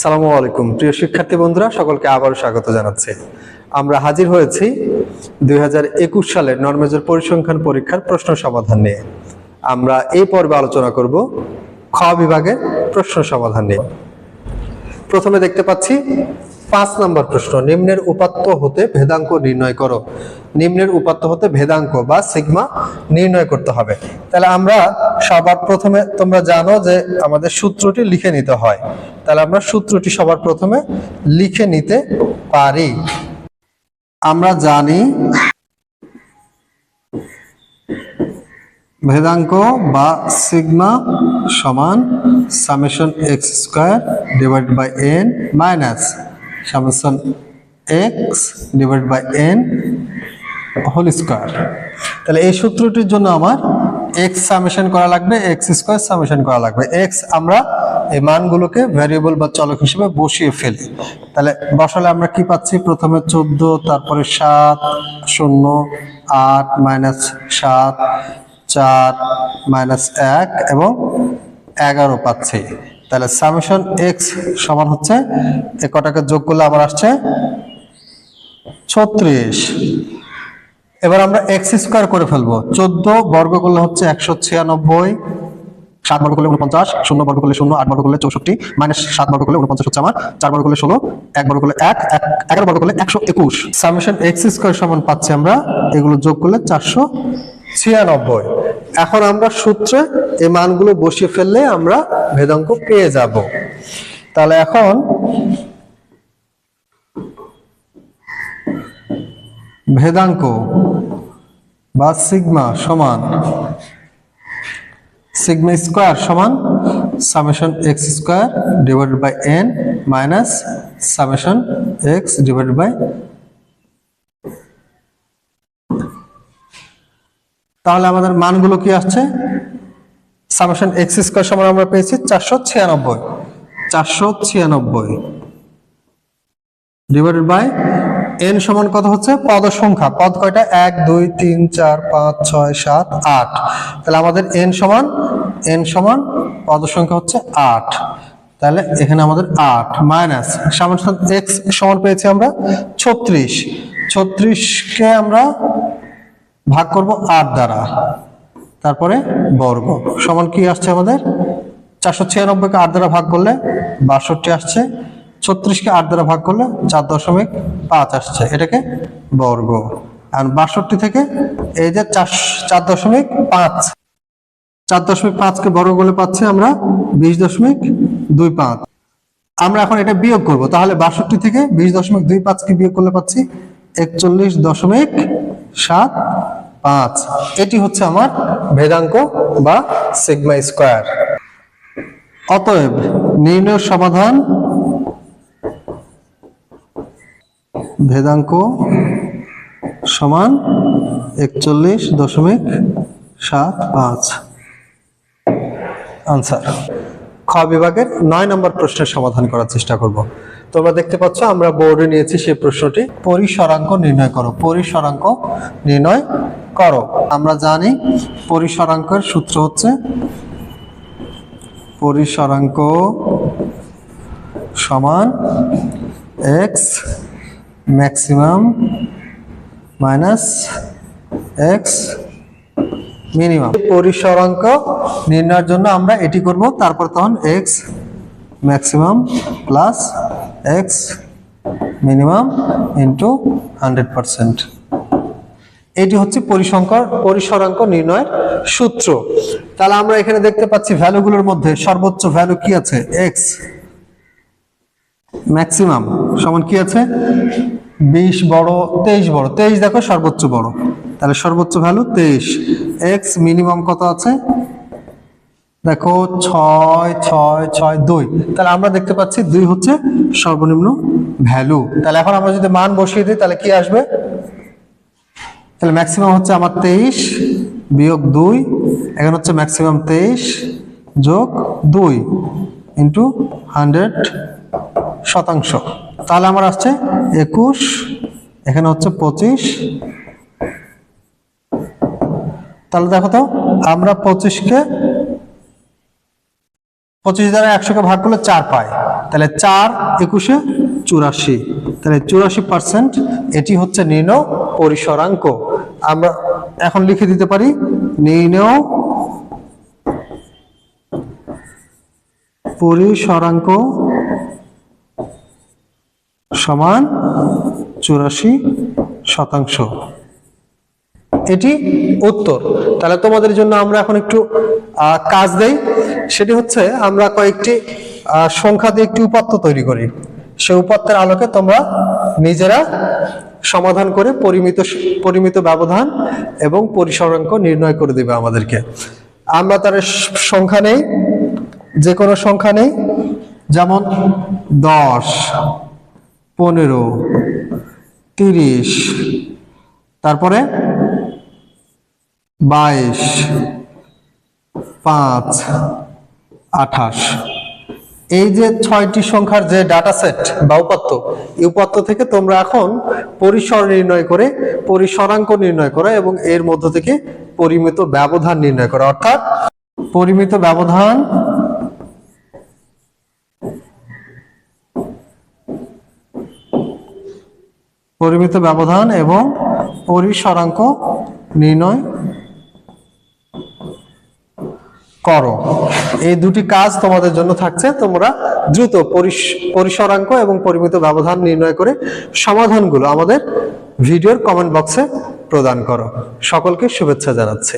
সালামু আলাইকুম। প্রিয় শিক্ষার্থী বন্ধুরা, সকলকে আবারও স্বাগত জানাচ্ছি। আমরা হাজির হয়েছি দুই সালের নর্মেজর পরিসংখ্যান পরীক্ষার প্রশ্ন সমাধান নিয়ে। আমরা এই পর্বে আলোচনা করব খ বিভাগের প্রশ্ন সমাধান নিয়ে। প্রথমে দেখতে পাচ্ছি, পাঁচ নম্বর প্রশ্ন, নিম্নের উপাত্ত হতে ভেদাঙ্ক নির্ণয় করো। নিম্নের উপাত্ত হতে ভেদাঙ্ক বা সিগমা নির্ণয় করতে হবে। তাহলে আমরা সবার প্রথমে তোমরা জানো যে আমাদের সূত্রটি লিখে নিতে হয়। তাহলে আমরা সূত্রটি সবার প্রথমে লিখে নিতে পারি। আমরা জানি ভেদাঙ্ক বা সিগমা সমান summation x square divide by n minus summation x divide by n whole square. তাহলে এই সূত্রটির জন্য আমার এক্স সামেশন করা লাগবে এক্স স্কোয়ার সামেশন করা লাগবে। এক্স আমরা এই মানগুলোকে ভ্যারিয়েবল বা চলক হিসেবে বসিয়ে ফেলি। তাহলে বসালে আমরা কি পাচ্ছি? প্রথমে চোদ্দ, তারপরে সাত, শূন্য, আট মাইনাস সাত, চার মাইনাস এক এবং এগারো পাচ্ছি। তাহলে সামেশন এক্স সমান হচ্ছে, এ কটাকে যোগ করলে আমার আসছে ছত্রিশ। এবার আমরা এক্স স্কোয়ার করে ফেলব। চোদ্দ বর্গ করলে হচ্ছে একশো ছিয়ানব্বই, সাত বর্গ করলে উনপঞ্চাশ শূন্য বর্গ করলে শূন্য, আট বর্গ করলে চৌষট্টি, মাইনাস সাত বর্গ করলে উনপঞ্চাশ হচ্ছে আমার, চার বর্গ করলে ষোলো, এক বর্গ করলে এক, এগারো বর্গ করলে একশো একুশ। সামেশন এক্স স্কোয়ার সমান পাচ্ছি আমরা, এগুলো যোগ করলে চারশো ছিয়ানব্বই। এখন আমরা সূত্রে এই মানগুলো বসিয়ে ফেললে আমরা ভেদাঙ্ক পেয়ে যাব। তাহলে এখন ভেদাঙ্ক বা সিগমা সমান, সিগমা স্কোয়ার সমান summation x square divided by n minus summation x divided by তাহলে আমাদের মানগুলো কি আসছে? সামেশন এক্স স্কোয়ার সমান আমরা পেয়েছি চারশো ছিয়ানব্বই চারশো ছিয়ানব্বই ডিভাইডেড বাই এন সমান কত হচ্ছে? পদ সংখ্যা। পদ কয়টা? এক, দুই, তিন, চার, পাঁচ, ছয়, সাত, আট। তাহলে আমাদের এন সমান এন সমান পদ সংখ্যা হচ্ছে আট। তাহলে এখানে আমাদের আট মাইনাস সমান এক্স সমান পেয়েছি আমরা ছত্রিশ। ছত্রিশকে আমরা ভাগ করব আট দ্বারা। তারপরে বর্গ। সমান কি আসছে আমাদের? চারশো ছিয়ানব্বইকে আট দ্বারা ভাগ করলে বাষট্টি আসছে। ছত্রিশকে আট দ্বারা ভাগ করলে চার দশমিক পাঁচ আসছে, এটাকে বর্গ। আর বাষট্টি থেকে এই যে চার চার দশমিক পাঁচ, চার দশমিক পাঁচকে বর্গ করলে পাচ্ছি আমরা বিশ দশমিক দুই পাঁচ। আমরা এখন এটা বিয়োগ করব, তাহলে বাষট্টি থেকে বিশ দশমিক দুই পাঁচকে বিয়োগ করলে পাচ্ছি একচল্লিশ দশমিক সাত পাঁচ। এটি হচ্ছে আমার ভেদাঙ্ক বা সিগমা স্কোয়ার। অতএব নির্ণয় সমাধান ভেদাঙ্ক সমান একচল্লিশ দশমিক সাত পাঁচ। আনসার খ বিভাগের নয় নম্বর প্রশ্নের সমাধান করার চেষ্টা করব। তোমরা দেখতে পাচ্ছ, আমরা বোর্ডে নিয়েছি সেই প্রশ্নটি। পরিসরাঙ্ক নির্ণয় করো। পরিসরাঙ্ক নির্ণয় করো। আমরা জানি পরিসরাঙ্কের সূত্র হচ্ছে পরিসরাঙ্ক সমান x maximum minus x minimum পরিসরাঙ্ক নির্ণয়ের জন্য আমরা এটি করব, তারপর তখন x maximum plus x minimum into hundred percent এটি হচ্ছে পরিসংখ্যার পরিসরাঙ্ক নির্ণয়ের সূত্র। তাহলে আমরা এখানে দেখতে পাচ্ছি ভ্যালুগুলোর মধ্যে সর্বোচ্চ ভ্যালু কি আছে? এক্স ম্যাক্সিমাম সমান কি আছে? বিশ বড়, তেইশ বড়। তেইশ দেখো, সর্বোচ্চ বড়। তাহলে সর্বোচ্চ ভ্যালু তেইশ। এক্স মিনিমাম কত আছে? দেখো, ছয় ছয় ছয়, দুই। তাহলে আমরা দেখতে পাচ্ছি দুই হচ্ছে সর্বনিম্ন ভ্যালু তাহলে এখন আমরা যদি মান বসিয়ে দিই, তাহলে কি আসবে? তাহলে ম্যাক্সিমাম হচ্ছে আমার তেইশ বিয়োগ দুই। এখন হচ্ছে ম্যাক্সিমাম তেইশ যোগ দুই ইন্টু হান্ড্রেড শতাংশ। তাহলে আমার আসছে একুশ, এখানে হচ্ছে পঁচিশ। তাহলে দেখো তো, আমরা পঁচিশকে, পঁচিশ দ্বারা একশোকে ভাগ করলে চার পাই। তাহলে চার একুশে চুরাশি। তাহলে চুরাশি পার্সেন্ট, এটি হচ্ছে নির্ণয় পরিসরাঙ্ক। আমরা এখন লিখে দিতে পারি, নির্ণয় পরিসরাঙ্ক সমান চুরাশি শতাংশ। এটি উত্তর। তাহলে তোমাদের জন্য আমরা এখন একটু কাজ দেই। সেটি হচ্ছে আমরা কয়েকটি সংখ্যা দিয়ে একটি উপাত্ত তৈরি করি। সেই উপাত্তের আলোকে তোমরা নিজেরা সমাধান করে পরিমিত পরিমিত ব্যবধান এবং পরিসরাঙ্ক নির্ণয় করে দিবে আমাদেরকে। আমরা তার সংখ্যা নেই যে কোনো সংখ্যা নেই। যেমন দশ। পনেরো, তিরিশ, তারপরে বাইশ, পাঁচ, আঠাশ। এই যে ছয়টি সংখ্যার যে ডাটা সেট বা উপাত্ত, এই উপাত্ত থেকে তোমরা এখন পরিসর নির্ণয় করে, পরিসরাঙ্ক নির্ণয় করো এবং এর মধ্য থেকে পরিমিত ব্যবধান নির্ণয় করো। অর্থাৎ পরিমিত ব্যবধান পরিমিত ব্যবধান এবং পরিসরাঙ্ক নির্ণয় করো। এই দুটি কাজ তোমাদের জন্য থাকছে। তোমরা দ্রুত পরিস- পরিসরাঙ্ক এবং পরিমিত ব্যবধান নির্ণয় করে সমাধানগুলো আমাদের ভিডিওর কমেন্ট বক্সে প্রদান করো। সকলকে শুভেচ্ছা জানাচ্ছি।